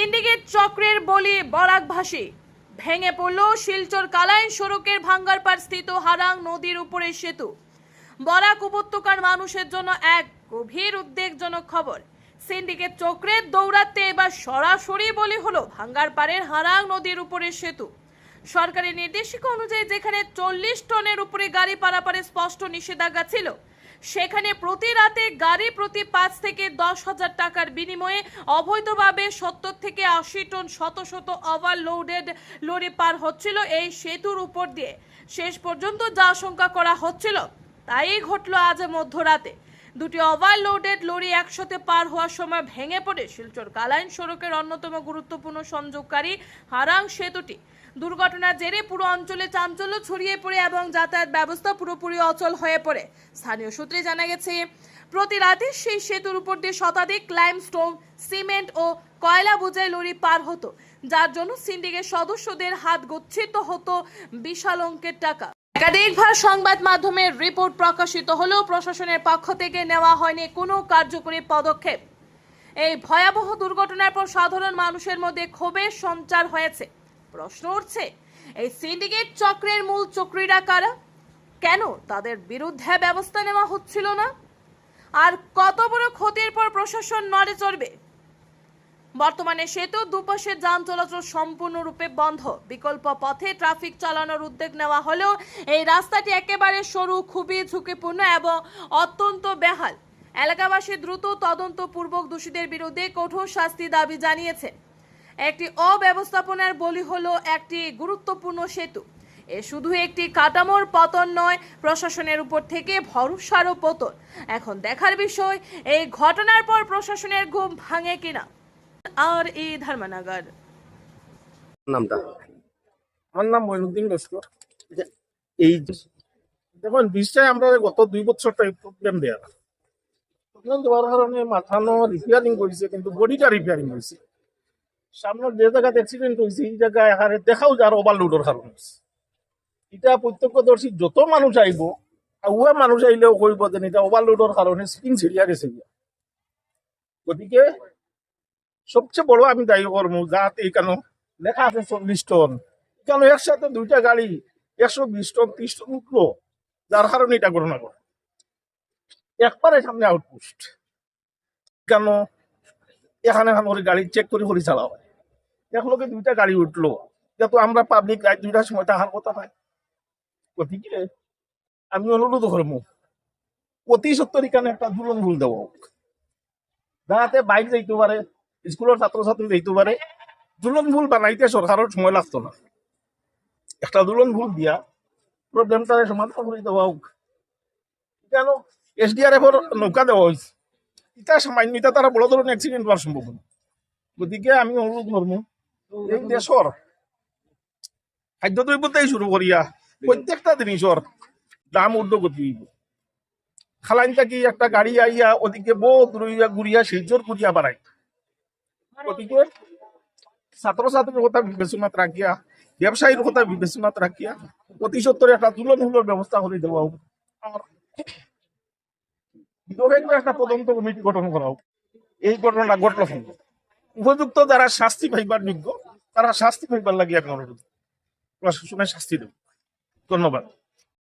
Syndicate চক্রের বলি বরাকভাসী ভেঙে পড়ল শিলচর কালাইন সড়কের ভাঙ্গারপাড় স্থিত হারাং নদীর উপরের সেতু। বরাক উপত্যকার মানুষের জন্য এক গভীর উদ্বেগজনক খবর। সিন্ডিকেট চক্রের দৌড়াতে এবার সরাসরি বলি হলো ভাঙ্গারপাড়ের হারাং নদীর উপরের সেতু। সরকারি নির্দেশিকা অনুযায়ী যেখানে চল্লিশ টনের উপরে গাড়ি পারাপারে স্পষ্ট নিষেধাজ্ঞা ছিল সেখানে প্রতি রাতে গাড়ি প্রতি পাঁচ থেকে দশ হাজার টাকার বিনিময়ে অবৈধভাবে সত্তর থেকে আশি টন শত শত ওভারলোডেড লরি পার হচ্ছিল এই সেতুর উপর দিয়ে। শেষ পর্যন্ত যা আশঙ্কা করা হচ্ছিল, তাই ঘটল আজ মধ্যরাতে। দুটি ওভারলোডেড লরি একসাথে পার হওয়ার সময় ভেঙে পড়ে। শিলচর কালাইন সড়কের অন্যতম গুরুত্বপূর্ণ সংযোগকারী হারাং সেতুটি দুর্ঘটনার জেরে পুরো অঞ্চলে চাঞ্চল্য ছড়িয়ে পড়ে এবং যাতায়াত ব্যবস্থা পুরোপুরি অচল হয়ে পড়ে, স্থানীয় সূত্রে জানা গেছে। প্রতি রাতে সেই সেতুর উপর দিয়ে শতাধিক লাইমস্টোন সিমেন্ট ও কয়লা বোঝাই লরি পার হতো, যার জন্য সিন্ডিকেট সদস্যদের হাত গচ্ছিত হতো বিশাল অঙ্কের টাকা। একাধিকবার সংবাদ মাধ্যমের রিপোর্ট প্রকাশিত হলেও প্রশাসনের পক্ষ থেকে নেওয়া হয়নি কোনো কার্যকরী পদক্ষেপ। এই ভয়াবহ দুর্ঘটনার পর সাধারণ মানুষের মধ্যে ক্ষোভের সঞ্চার হয়েছে। প্রশ্ন উঠছে, এই সিন্ডিকেট চক্রের মূল চক্রীরা কারা? কেন তাদের বিরুদ্ধে ব্যবস্থা নেওয়া হচ্ছিল না? আর কত বড় ক্ষতির পর প্রশাসন নড়ে চড়বে? বর্তমানে সেতু দুপাশে যান চলাচল সম্পূর্ণরূপে বন্ধ। বিকল্প পথে ট্রাফিক চালানোর উদ্যোগ নেওয়া হলেও এই রাস্তাটি একেবারে সরু, খুবই ঝুঁকিপূর্ণ এবং অত্যন্ত বেহাল। এলাকাবাসী দ্রুত তদন্তপূর্বক দোষীদের বিরুদ্ধে কঠোর শাস্তি দাবি জানিয়েছে। একটি অব্যবস্থাপনার বলি হলো একটি গুরুত্বপূর্ণ সেতু। এ শুধু একটি কাঠামোর পতন নয়, প্রশাসনের উপর থেকে ভরসারও পতন এখন দেখার বিষয়, এই ঘটনার পর প্রশাসনের ঘুম ভাঙে কিনা? আর এই ধর্মনগর। নামটা? আমার নাম মইনুদ্দিন লস্কর। এই দেখুন বিষয়ে আমরা গত দুই বছর টাইপ প্রবলেম দেয়া প্রবলেম দেওয়ার কারণে মাথানো রিপেয়ারিং করেছে কিন্তু বডিটা রিপেয়ারিং হয়েছে সামনের যে জায়গাতে অ্যাক্সিডেন্ট হয়েছে এই জায়গায় এখানে দেখাও যার ওভারলোডের কারণ এটা প্রত্যক্ষদর্শী যত মানুষ আইব আগুয়া মানুষ আইলেও কইব যে এটা ওভারলোডের কারণে স্প্রিং ছিড়িয়া গেছে গতিকে সবচেয়ে বড় আমি দায়ী করব যাতে কেন লেখা আছে চল্লিশ টন। কেন একসাথে দুইটা গাড়ি একশো বিশ টন, ত্রিশ টন উঠল? যার কারণে এটা ঘটনা করে একবারে সামনে আউটপোস্ট কেন? এখানে আমার গাড়ি চেক করে করে চালা হয় একলগে দুইটা গাড়ি উঠল। যেহেতু আমরা পাবলিক রাত দুইটার সময় টাকার কথা পাই গতিকে আমি অনুরোধ করব, অতি সত্তর এখানে একটা দুলন ভুল দেবো। যাতে বাইক যাইতে পারে স্কুলের ছাত্রছাত্রী যাইতে পারে দুলন ভুল বানাইতে সরকারের সময় লাগতো না। একটা দুলন ভুল দিয়া প্রবলেমটা সমাধান করে দেওয়া হোক। কেন এসডিআরএফ এর নৌকা দেওয়া হয়েছে এটা সামান্য এটা তারা বড় ধরনের অ্যাক্সিডেন্ট হওয়ার সম্ভাবনা গতিকে আমি অনুরোধ করব এই দেশর খাদ্য দ্রব্যতেই শুরু করিয়া প্রত্যেকটা জিনিসর দাম ঊর্ধ্বগতি হইব। খালাইন থাকি একটা গাড়ি আইয়া ওদিকে বহুত রইয়া ঘুরিয়া শিলচর ঘুরিয়া বাড়াই গতিকে ছাত্রছাত্রীর কথা বিবেচনাত রাখিয়া ব্যবসায়ীর কথা বিবেচনাত রাখিয়া অতি সত্তরে একটা তুলনমূলক ব্যবস্থা করে দেওয়া হোক আর একটা তদন্ত কমিটি গঠন করা হোক এই ঘটনাটা ঘটল উপযুক্ত যারা শাস্তি পাইবার যোগ্য তারা শাস্তি পাইবার লাগে আমি অনুরোধ প্রশাসনের শাস্তি দেব ধন্যবাদ